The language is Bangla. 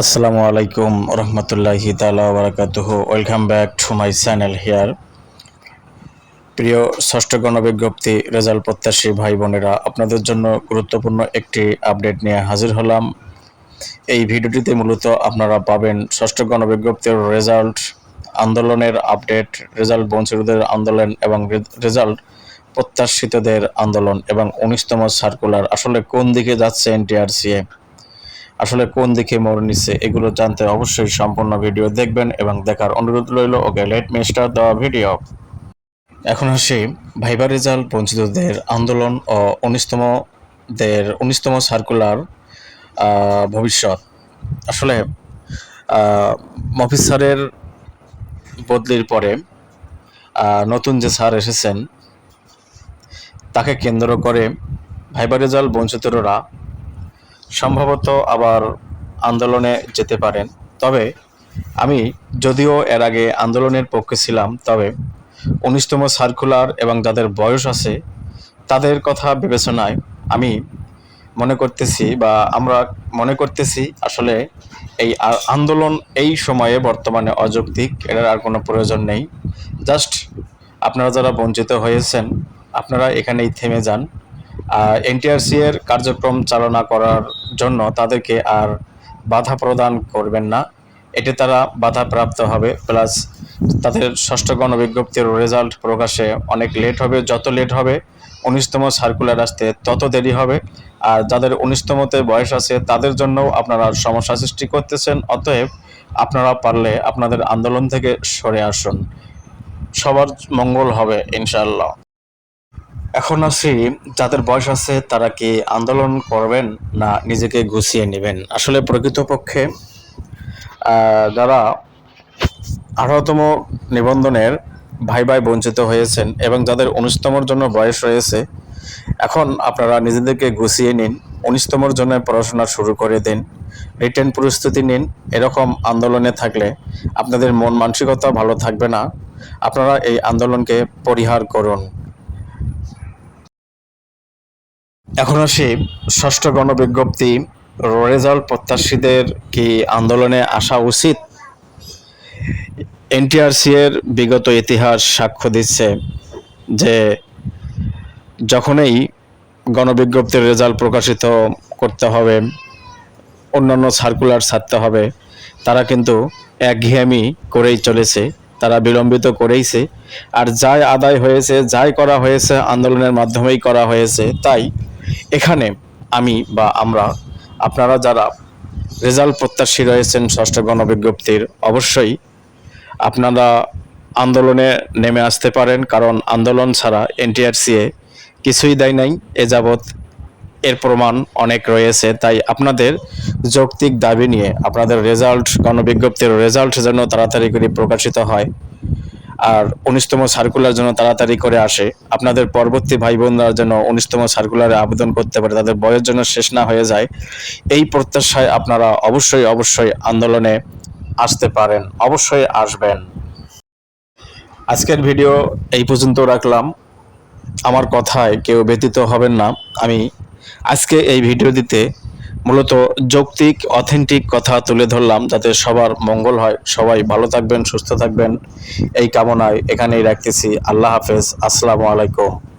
আসসালামু আলাইকুম রহমতুল্লাহি তালা বারাকাতুহ। Welcome back to my channel here প্রিয় ষষ্ঠ গণবিজ্ঞপ্তি রেজাল্ট প্রত্যাশী ভাই বোনেরা, আপনাদের জন্য গুরুত্বপূর্ণ একটি আপডেট নিয়ে হাজির হলাম। এই ভিডিওটিতে মূলত আপনারা পাবেন ষষ্ঠ গণবিজ্ঞপ্তির রেজাল্ট, আন্দোলনের আপডেট, রেজাল্ট বঞ্চিতদের আন্দোলন এবং রেজাল্ট প্রত্যাশিতদের আন্দোলন এবং উনিশতম সার্কুলার। আসলে কোন দিকে যাচ্ছে এনটিআরসিএ আসলে কোন দিকে মোড় নিচ্ছে এগুলো জানতে অবশ্যই সম্পূর্ণ ভিডিও দেখবেন এবং দেখার অনুরোধ রইল। ওকে লেট মি স্টার্ট দেওয়া ভিডিও এখন আসি ভাইবার রেজাল্ট বঞ্চিতদের আন্দোলন ও উনিশতম দের উনিশতম সার্কুলার ভবিষ্যৎ। আসলে মফিজ স্যারের বদলির পরে নতুন যে স্যার এসেছেন, তাকে কেন্দ্র করে ভাইবার রেজাল্ট বঞ্চিতরা সম্ভবত আবার আন্দোলনে যেতে পারেন। তবে আমি যদিও এর আগে আন্দোলনের পক্ষে ছিলাম, তবে উনিশতম সার্কুলার এবং যাদের বয়স আছে তাদের কথা বিবেচনায় আমি মনে করতেছি বা আমরা মনে করতেছি আসলে এই আন্দোলন এই সময়ে বর্তমানে অযৌক্তিক, এটার আর কোনো প্রয়োজন নেই। জাস্ট আপনারা যারা বঞ্চিত হয়েছেন, আপনারা এখানেই থেমে যান। এনটিআরসি এর কার্যক্রম চালনা করার জন্য তাদেরকে আর বাধা প্রদান করবেন না। এতে তারা বাধাপ্রাপ্ত হবে। প্লাস তাদের ষষ্ঠ গণবিজ্ঞপ্তির রেজাল্ট প্রকাশে অনেক লেট হবে। যত লেট হবে, উনিশতম সার্কুলার আসতে তত দেরি হবে। আর যাদের উনিশতমতে বয়স আছে, তাদের জন্যও আপনারা সমস্যা সৃষ্টি করতেছেন। অতএব আপনারা পারলে আপনাদের আন্দোলন থেকে সরে আসুন। সবার মঙ্গল হবে ইনশাল্লাহ এখন আসি যাদের বয়স আছে তারা কি আন্দোলন করবেন না নিজেকে গুছিয়ে নেবেন? আসলে প্রকৃতপক্ষে যারা আঠারোতম নিবন্ধনের ভাই ভাই বঞ্চিত হয়েছেন এবং যাদের উনিশতমর জন্য বয়স রয়েছে, এখন আপনারা নিজেদেরকে গুছিয়ে নিন, উনিশতমর জন্য পড়াশোনা শুরু করে দিন, রিটেন প্রস্তুতি নিন, এরকম আন্দোলনে থাকলে আপনাদের মন মানসিকতা ভালো থাকবে না। আপনারা এই আন্দোলনকে পরিহার করুন। এখন আসি ষষ্ঠ গণবিজ্ঞপ্তি রেজাল্ট প্রত্যাশীদের কি আন্দোলনে আসা উচিত? এনটিআরসি এর বিগত ইতিহাস সাক্ষ্য দিচ্ছে যে যখনই গণবিজ্ঞপ্তির রেজাল্ট প্রকাশিত করতে হবে, অন্যান্য সার্কুলার ছাড়তে হবে, তারা কিন্তু একঘেয়েমি করেই চলেছে, তারা বিলম্বিত করেইছে। আর যাই আদায় হয়েছে, যাই করা হয়েছে, আন্দোলনের মাধ্যমেই করা হয়েছে, তাই এখানে আমি বা আমরা, আপনারা যারা রেজাল্ট প্রত্যাশী রয়েছেন ষষ্ঠ গণবিজ্ঞপ্তির, অবশ্যই আপনারা আন্দোলনে নেমে আসতে পারেন, কারণ আন্দোলন ছাড়া এনটিআরসিএ কিছুই দেয় নাই। এ যাবৎ এর প্রমাণ অনেক রয়েছে, তাই আপনাদের যৌক্তিক দাবি নিয়ে, আপনাদের রেজাল্ট, গণবিজ্ঞপ্তির রেজাল্ট যেন তাড়াতাড়ি করে প্রকাশিত হয় আর উনিশতম সার্কুলার জন্য তাড়াতাড়ি করে আসে। আপনাদের পরবর্তী ভাই বোনরা যেন উনিশতম সার্কুলারে আবেদন করতে পারে, তাদের বয়স যেন শেষ না হয়ে যায়, এই প্রত্যাশায় আপনারা অবশ্যই অবশ্যই আন্দোলনে আসতে পারেন, অবশ্যই আসবেন। আজকের ভিডিও এই পর্যন্ত রাখলাম। আমার কথায় কেউ ব্যতীত হবেন না। আমি আজকে এই ভিডিও দিতে মূলত যৌক্তিক অথেন্টিক কথা তুলে ধরলাম যাতে সবার মঙ্গল হয়। সবাই ভালো থাকবেন, সুস্থ থাকবেন। এই কামনায় এখানেই রাখতেছি। আল্লাহ হাফেজ। আসসালামু আলাইকুম।